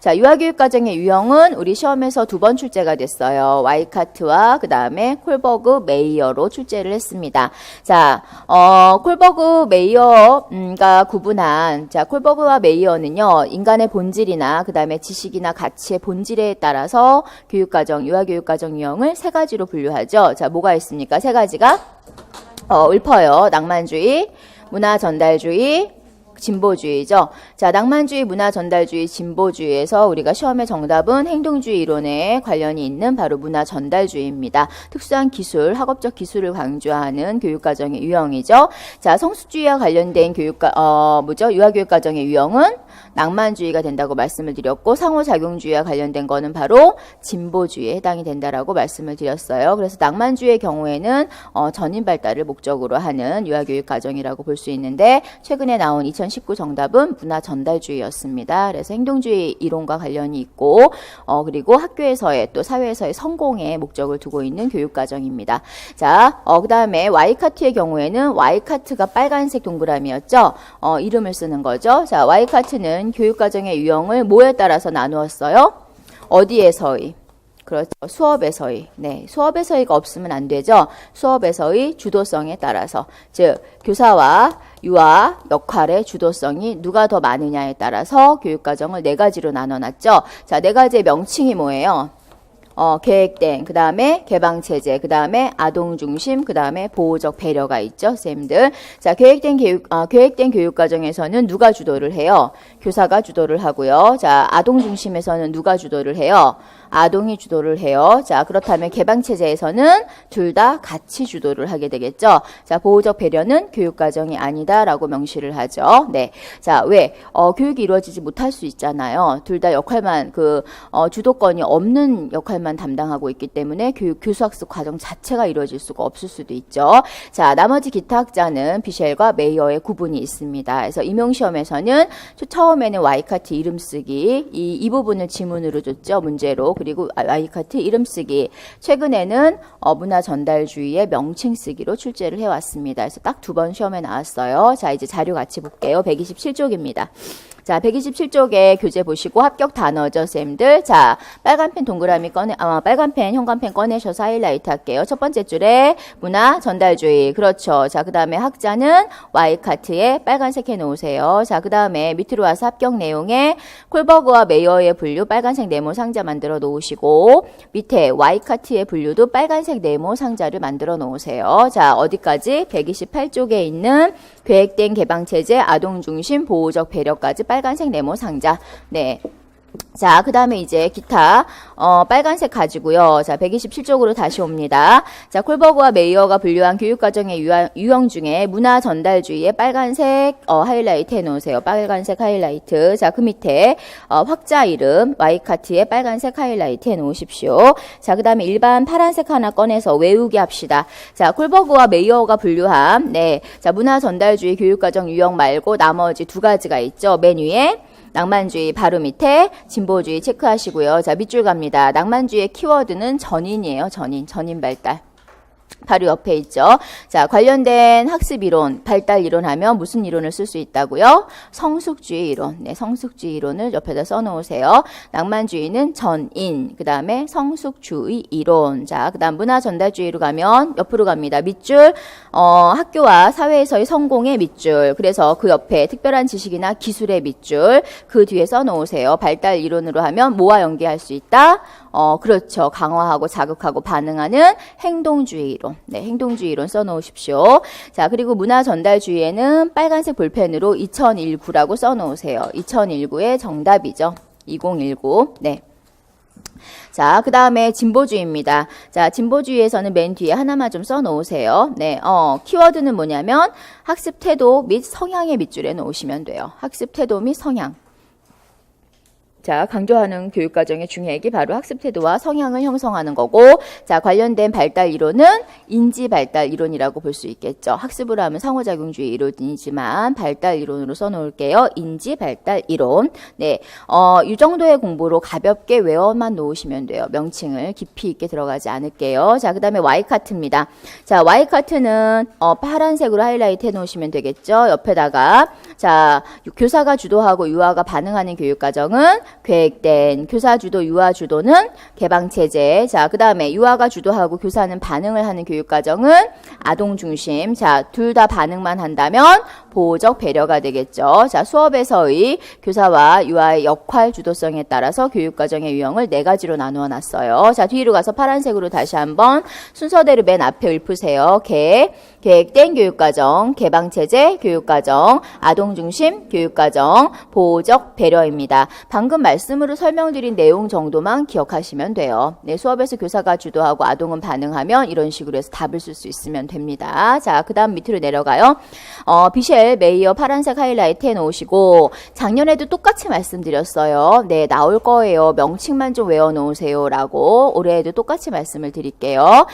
자, 유아교육 과정의 유형은 우리 시험에서 두 번 출제가 됐어요. 와이카트와 그 다음에 콜버그 메이어로 출제를 했습니다. 자, 어, 콜버그 메이어가 구분한, 자, 콜버그와 메이어는요, 인간의 본질이나 그 다음에 지식이나 가치의 본질에 따라서 교육 과정, 유아교육 과정 유형을 세 가지로 분류하죠. 자, 뭐가 있습니까? 세 가지가? 어, 읊어요. 낭만주의, 문화 전달주의, 진보주의죠. 자, 낭만주의, 문화 전달주의, 진보주의에서 우리가 시험의 정답은 행동주의 이론에 관련이 있는 바로 문화 전달주의입니다. 특수한 기술, 학업적 기술을 강조하는 교육과정의 유형이죠. 자, 성숙주의와 관련된 교육과, 어, 뭐죠? 유아교육과정의 유형은 낭만주의가 된다고 말씀을 드렸고 상호작용주의와 관련된 거는 바로 진보주의에 해당이 된다라고 말씀을 드렸어요. 그래서 낭만주의의 경우에는 어, 전인 발달을 목적으로 하는 유아교육 과정이라고 볼 수 있는데 최근에 나온 2019 정답은 문화 전달주의였습니다. 그래서 행동주의 이론과 관련이 있고 어, 그리고 학교에서의 또 사회에서의 성공에 목적을 두고 있는 교육 과정입니다. 자, 어, 그 다음에 와이카트의 경우에는 와이카트가 빨간색 동그라미였죠. 어, 이름을 쓰는 거죠. 자, 와이카트는 교육과정의 유형을 뭐에 따라서 나누었어요? 어디에서의? 그렇죠. 수업에서의. 네. 수업에서의가 없으면 안 되죠. 수업에서의 주도성에 따라서. 즉, 교사와 유아 역할의 주도성이 누가 더 많으냐에 따라서 교육과정을 네 가지로 나눠놨죠. 자, 네 가지의 명칭이 뭐예요? 어, 계획된, 그 다음에 개방체제, 그 다음에 아동중심, 그 다음에 보호적 배려가 있죠, 쌤들. 자, 계획된 교육, 어, 계획된 교육과정에서는 누가 주도를 해요? 교사가 주도를 하고요. 자, 아동중심에서는 누가 주도를 해요? 아동이 주도를 해요. 자, 그렇다면 개방체제에서는 둘 다 같이 주도를 하게 되겠죠. 자, 보호적 배려는 교육과정이 아니다라고 명시를 하죠. 네. 자, 왜? 어, 교육이 이루어지지 못할 수 있잖아요. 둘 다 역할만, 그, 어, 주도권이 없는 역할만 담당하고 있기 때문에 교육, 교수학습 과정 자체가 이루어질 수가 없을 수도 있죠. 자, 나머지 기타 학자는 비셸과 메이어의 구분이 있습니다. 그래서 임용 시험에서는 처음에는 와이카트 이름 쓰기, 이, 이 부분을 지문으로 줬죠. 문제로. 그리고 와이카트 이름 쓰기. 최근에는 어, 문화 전달주의의 명칭 쓰기로 출제를 해 왔습니다. 그래서 딱 두 번 시험에 나왔어요. 자, 이제 자료 같이 볼게요. 127쪽입니다. 자, 127쪽에 교재 보시고 합격 단어죠, 쌤들. 자, 빨간 펜 동그라미 꺼내, 아, 빨간 펜, 형광 펜 꺼내셔서 하이라이트 할게요. 첫 번째 줄에 문화 전달주의. 그렇죠. 자, 그 다음에 학자는 와이카트에 빨간색 해 놓으세요. 자, 그 다음에 밑으로 와서 합격 내용에 콜버그와 메이어의 분류 빨간색 네모 상자 만들어 놓으시고 밑에 와이카트의 분류도 빨간색 네모 상자를 만들어 놓으세요. 자, 어디까지? 128쪽에 있는 계획된 개방체제, 아동중심, 보호적 배려까지 빨 간색 네모 상자. 네. 자, 그 다음에 이제 기타, 어, 빨간색 가지고요. 자, 127쪽으로 다시 옵니다. 자, 콜버그와 메이어가 분류한 교육과정의 유한, 유형 중에 문화 전달주의의 빨간색, 어, 하이라이트 해놓으세요. 빨간색 하이라이트. 자, 그 밑에, 어, 확자 이름, 와이카트의 빨간색 하이라이트 해놓으십시오. 자, 그 다음에 일반 파란색 하나 꺼내서 외우게 합시다. 자, 콜버그와 메이어가 분류한, 네. 자, 문화 전달주의 교육과정 유형 말고 나머지 두 가지가 있죠. 맨 위에. 낭만주의 바로 밑에 진보주의 체크하시고요. 자, 밑줄 갑니다. 낭만주의의 키워드는 전인이에요. 전인, 전인 발달. 바로 옆에 있죠. 자, 관련된 학습 이론, 발달 이론 하면 무슨 이론을 쓸 수 있다고요? 성숙주의 이론. 네, 성숙주의 이론을 옆에다 써 놓으세요. 낭만주의는 전인, 그 다음에 성숙주의 이론. 자, 그 다음 문화 전달주의로 가면 옆으로 갑니다. 밑줄, 어, 학교와 사회에서의 성공의 밑줄. 그래서 그 옆에 특별한 지식이나 기술의 밑줄. 그 뒤에 써 놓으세요. 발달 이론으로 하면 뭐와 연계할 수 있다? 어, 그렇죠. 강화하고 자극하고 반응하는 행동주의 이론. 네, 행동주의 이론 써 놓으십시오. 자, 그리고 문화 전달주의에는 빨간색 볼펜으로 2019라고 써 놓으세요. 2019의 정답이죠. 2019. 네. 자, 그 다음에 진보주의입니다. 자, 진보주의에서는 맨 뒤에 하나만 좀 써 놓으세요. 네, 어, 키워드는 뭐냐면 학습 태도 및 성향의 밑줄에 놓으시면 돼요. 학습 태도 및 성향. 자, 강조하는 교육 과정의 중요액이 바로 학습 태도와 성향을 형성하는 거고, 자, 관련된 발달 이론은 인지 발달 이론이라고 볼 수 있겠죠. 학습을 하면 상호작용주의 이론이지만 발달 이론으로 써 놓을게요. 인지 발달 이론. 네, 어, 이 정도의 공부로 가볍게 외워만 놓으시면 돼요. 명칭을 깊이 있게 들어가지 않을게요. 자, 그 다음에 와이카트입니다. 자, 와이카트는 어, 파란색으로 하이라이트 해 놓으시면 되겠죠. 옆에다가 자, 교사가 주도하고 유아가 반응하는 교육 과정은 계획된 교사 주도, 유아 주도는 개방 체제. 자, 그다음에 유아가 주도하고 교사는 반응을 하는 교육 과정은 아동 중심. 자, 둘 다 반응만 한다면 보호적 배려가 되겠죠. 자, 수업에서의 교사와 유아의 역할 주도성에 따라서 교육 과정의 유형을 네 가지로 나누어 놨어요. 자, 뒤로 가서 파란색으로 다시 한번 순서대로 맨 앞에 읊으세요. 계획, 계획된 교육과정, 개방체제 교육과정, 아동중심 교육과정, 보호적 배려입니다. 방금 말씀으로 설명드린 내용 정도만 기억하시면 돼요. 네, 수업에서 교사가 주도하고 아동은 반응하면 이런 식으로 해서 답을 쓸 수 있으면 됩니다. 자, 그 다음 밑으로 내려가요. 어, 비셸, 메이어 파란색 하이라이트 해놓으시고 작년에도 똑같이 말씀드렸어요. 네, 나올 거예요. 명칭만 좀 외워놓으세요 라고 올해에도 똑같이 말씀을 드릴게요.